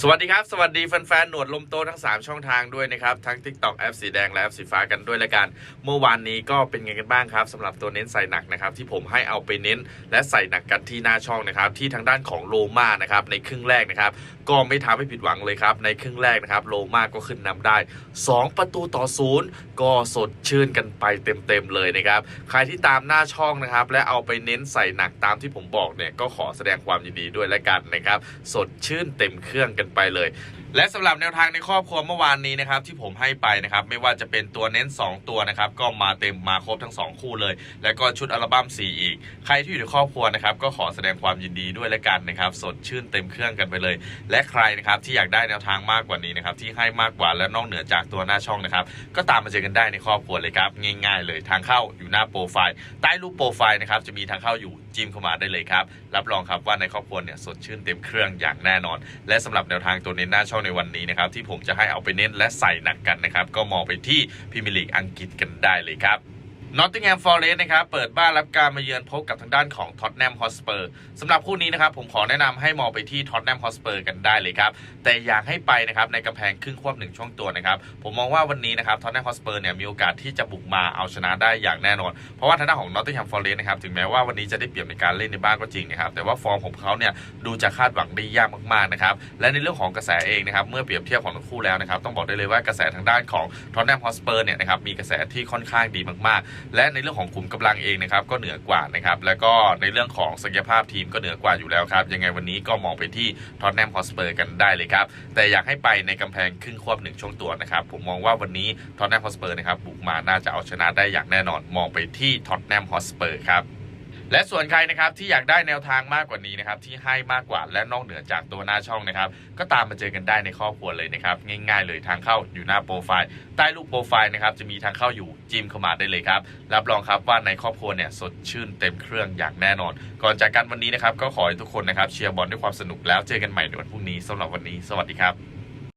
สวัสดีครับ สวัสดีแฟนๆ หนวดลมโตทั้ง 3 ช่องทางด้วยนะครับ ทั้ง TikTok แอปสีแดงและแอปสีฟ้ากันด้วยละกัน เมื่อวานนี้ก็เป็นไงกันบ้างครับสำหรับตัวเน้นใส่หนักนะครับ ที่ผมให้เอาไปเน้นและใส่หนักกันที่หน้าช่องนะครับ ที่ทางด้านของโลมานะครับในครึ่งแรกนะครับ ก็ไม่ทำให้ผิดหวังเลยครับ ในครึ่งแรกนะครับโลมาก็ขึ้นนำได้ 2 ประตูต่อศูนย์ก็สดชื่นกันไปเต็มๆเลยนะครับใครที่ตามหน้าช่องนะครับและเอาไปเน้นใส่หนักตามที่ผมบอกเนี่ยก็ขอแสดงความยินดีด้วยละกันนะครับสดชื่นเต็มเครื่องกันไปเลย และสำหรับแนวทางในครอบครัวเมื่อวานนี้นะครับที่ผมให้ไปนะครับไม่ว่าจะเป็นตัวเน้น 2 ตัวนะครับก็มาเต็มมาครบทั้ง 2 คู่เลย แล้วก็ชุดอัลบั้ม4อีก ใครที่อยู่ในครอบครัวนะครับก็ขอแสดงความยินดีด้วยและกันนะครับสดชื่นเต็มเครื่องกันไปเลย และใครนะครับที่อยากได้แนวทางมากกว่านี้นะครับที่ให้มากกว่าและนอกเหนือจากตัวหน้าช่องนะครับก็ตามมาเจอกันได้ในครอบครัวเลยครับง่าย ๆ เลยทางเข้าอยู่หน้าโปรไฟล์ใต้รูปโปรไฟล์นะครับจะมีทางเข้าอยู่จิ้มเข้ามาได้เลยครับรับรองครับว่าในครอบครัวเนี่ยสดชื่นเต็มเครื่องอย่างแน่นอน และสำหรับแนวทางตัวเน้นหน้าช่องในวันนี้นะครับที่ผมจะให้เอาไปเน้นและใส่หนักกันนะครับก็มองไปที่พิมลีกอังกฤษกันได้เลยครับ นอตติงแฮมฟอร์เรสต์นะครับเปิดบ้านรับการมาเยือนพบกับทางด้านของท็อตแนมฮอสเปอร์สำหรับคู่นี้นะครับผมขอแนะนำให้มองไปที่ท็อตแนมฮอสเปอร์กันได้เลยครับ แต่อยากให้ไปนะครับในกำแพงครึ่งควบหนึ่งช่วงตัวนะครับผมมองว่าวันนี้นะครับท็อตแนมฮอสเปอร์เนี่ยมีโอกาสที่จะบุกมาเอาชนะได้อย่างแน่นอน เพราะว่าทางด้านของนอตติงแฮมฟอร์เรสต์นะครับถึงแม้ว่าวันนี้จะได้เปรียบในการเล่นในบ้านก็จริงนะครับแต่ว่าฟอร์มของเขาเนี่ยดูจะคาดหวังได้ยากมากๆนะครับและในเรื่องของกระแสเองนะครับเมื่อเปรียบเทียบของทั้งคู่แล้วนะครับต้องบอกได้เลยว่ากระแสทางด้านของท็อตแนมฮอสเปอร์เนี่ยนะครับมีกระแสที่ค่อนข้างดีมากๆและในเรื่องของขุมกำลังเองนะครับก็เหนือกว่านะครับแล้วก็ในเรื่องของศักยภาพทีมก็เหนือกว่าอยู่แล้วครับยังไงวันนี้ก็มองไปที่ท็อตแนมฮอสเปอร์กันได้เลยครับแต่อยากให้ไปในกำแพงครึ่งควบหนึ่งช่วงตัวนะครับผมมองว่าวันนี้ท็อตแนมฮอสเปอร์นะครับบุกมาน่าจะเอาชนะได้อย่างแน่นอนมองไปที่ท็อตแนมฮอสเปอร์ครับ และส่วนใครนะครับที่อยากได้แนวทางมากกว่านี้นะครับที่ให้มากกว่าและนอกเหนือจากตัวหน้าช่องนะครับ ก็ตามมาเจอกันได้ในครอบครัวเลยนะครับ ง่ายๆเลยทางเข้าอยู่หน้าโปรไฟล์ใต้รูปโปรไฟล์นะครับจะมีทางเข้าอยู่จิ้มเข้ามาได้เลยครับรับรองครับว่าในครอบครัวเนี่ยสดชื่นเต็มเครื่องอย่างแน่นอน ก่อนจากกันวันนี้นะครับก็ขอให้ทุกคนนะครับเชียร์บอลด้วยความสนุกแล้วเจอกันใหม่ในวันพรุ่งนี้สำหรับวันนี้ สวัสดีครับ